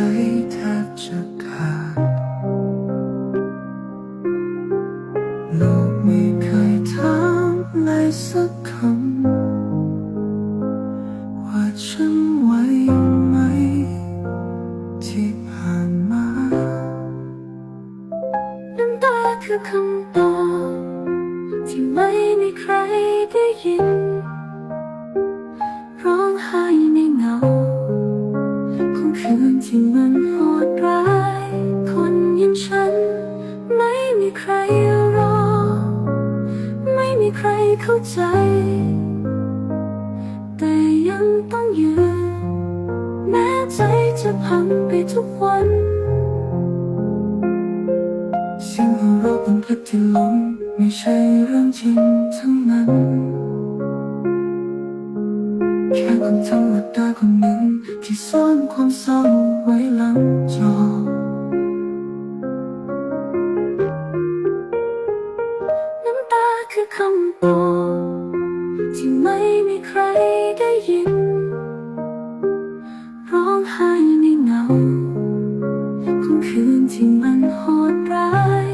ใจแทบจะขาดลูกไม่เคยถามเลยสักคำ ว่าฉันไหวไหม ที่ผ่านมา น้ำตาคือคำตอบที่ไม่มีใครได้ยิน ที่มันโหดร้าย คนอย่างฉัน ไม่มีใครรอ ไม่มีใครเข้าใจ แต่ยังต้องยืน แม้ใจจะพังไปทุกวันเสียงหัวเราะบนพัดที่ล้มไม่ใช่เรื่องจริงทั้งนั้น แค่คนธรรมดาคนหนึ่งที่ซ่อนความเศร้าไว้หลังจอน้ำตาคือคำตอบที่ไม่มีใครได้ยิน ร้องไห้ในเงาของคืนที่มันโหดร้าย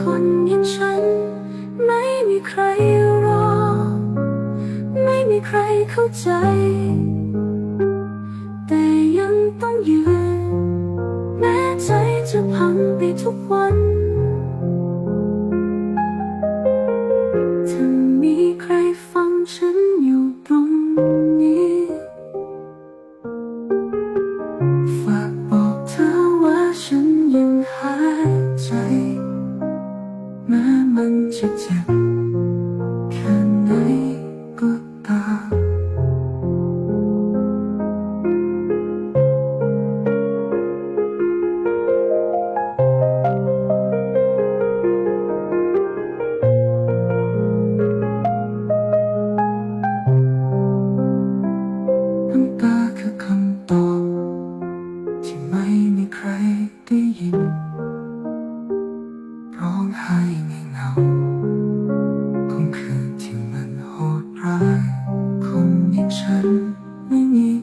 คนอย่างฉันไม่มีใคร ใครเข้าใจ แต่ยังต้องยืน แม้ใจจะพังไปทุกวัน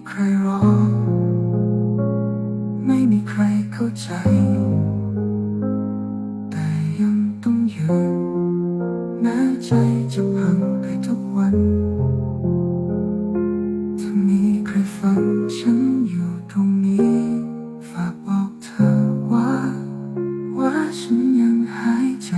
ใครรอไม่มีใครเข้าใจ แต่ยังต้องยืนแม้ใจจะพังไปทุกวัน ถ้ามีใครฟังฉันอยู่ตรงนี้ ฝากบอกเธอว่า ว่าฉันยังหายใจ